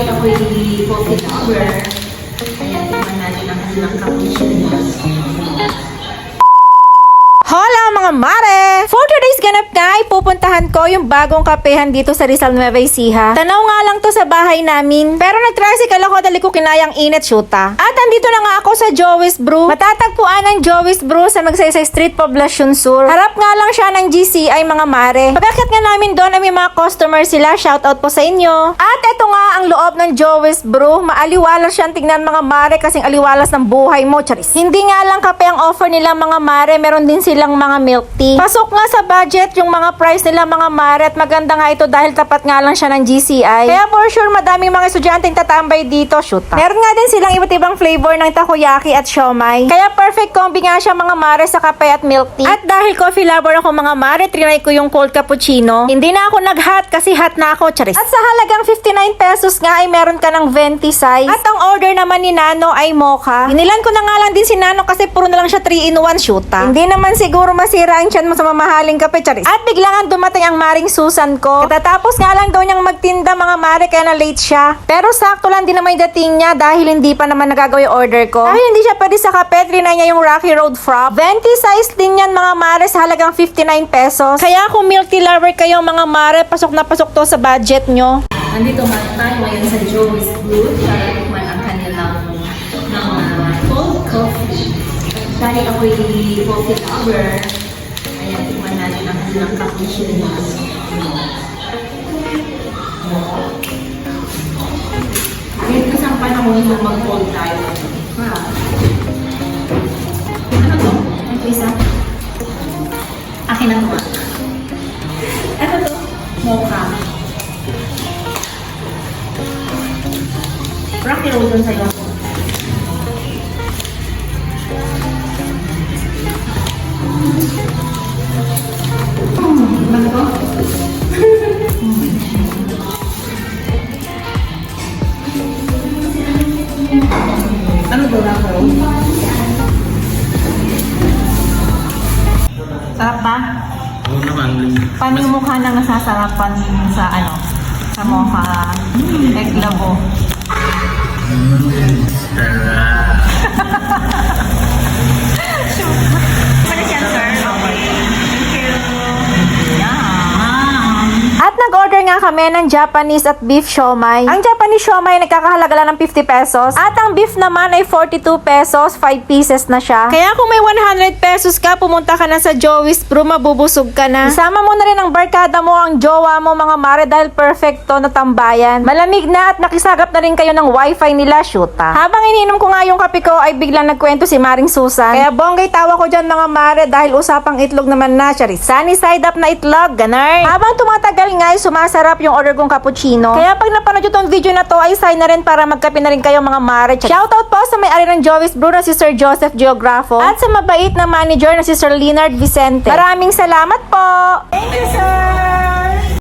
Dahil ako'y coffee lover, kaya tikman natin ang kanilang cappuccino. Hola mga mare! For today's ganap nga ay pupuntahan ko yung bagong kapehan dito sa Rizal Nueva Ecija. Tanaw nga lang to sa bahay namin. Pero nag-tricycle ako dali ko kinayang init shoota. At andito na nga ako sa Joey's Brew. Matatagpuan ang Joey's Brew sa Magsaysay Street, Poblacion Sur. Harap nga lang siya ng GCI mga mare. Pagkakit nga namin doon ay may mga customer sila. Shoutout po sa inyo. At eto nga ang loob ng Joey's Brew. Maaliwalas siyang tignan mga mare kasing aliwalas ng buhay mo, charis. Hindi nga lang kape ang offer nila mga mare. Meron din silang mga milk tea. Pasok nga sa budget yung mga price nila mga mare at maganda nga ito dahil tapat nga lang siya ng GCI. Kaya for sure madaming mga estudyanteng tatambay dito, shoot. Meron nga din silang iba't ibang flavor ng takoyaki at siomay. Kaya perfect combi nga siya mga mare sa kape at milk tea. At dahil coffee lover ako mga mare, trinay ko yung cold cappuccino. Hindi na ako nag-hot kasi hot na ako, charis. At sa halagang 59 pesos nga ay meron ka ng venti size. At ang order naman ni Nano ay mocha. Hinilan ko na nga lang din si Nano kasi puro na lang siya 3 in 1 shoota. Hindi naman siguro masira ang tiyan mo sa mamahaling kape, charis. At biglang dumating ang maring Susan ko. Katatapos nga lang daw niyang magtinda mga mare kaya na late siya. Pero sakto lang din naman dating niya dahil hindi pa naman nagagawa yung order ko. Dahil hindi siya pwede sa kape, trinay niya yung Rocky Road Frog. Venti size din yan mga mare sa halagang 59 pesos. Kaya kung milk tea lover kayo mga mare, pasok na pasok to sa budget nyo. Nandito nga tayo ngayon sa Joey's Brew para tikman ang kanilang mga cold coffee. Dahil ako'y coffee lover, tikman natin ang kanilang cappuccino. Kahit isang panahon na mag-cold tayo. Ha? Ano to? Ito isa? Akin to ah. Ito to? Mocha. Rocky road dun sa'yo. Sarap ba? Oo naman. Paano yung mukha na nasasarapan sa ano? Sa mocha egg labo? Sarap. nag-order nga kami ng Japanese at beef siomay. Ang Japanese siomay nagkakahalaga lang ng 50 pesos. At ang beef naman ay 42 pesos, 5 pieces na siya. Kaya kung may 100 pesos ka, pumunta ka na sa Joey's Brew, mabubusog ka na. Isama mo na rin ang barkada mo, ang jowa mo, mga mare, dahil perfecto na tambayan. Malamig na at nakisagap na rin kayo ng wifi nila, shoota. Habang ininom ko nga yung kape ko, ay biglang nagkwento si Maring Susan. Kaya bonggay tawa ko dyan mga mare, dahil usapang itlog naman na, charis. Sunny side up na itlog, ganun. Habang tumatagal nga, sumasarap yung order kong cappuccino. Kaya pag napanood yung tong video na to, ay sign na rin para magkape na rin kayo mga mare. Shoutout po sa may-ari ng Joey's Brew na si Sir Joseph Geographo at sa mabait na manager na si Sir Leonard Vicente. Maraming salamat po! Thank you, sir!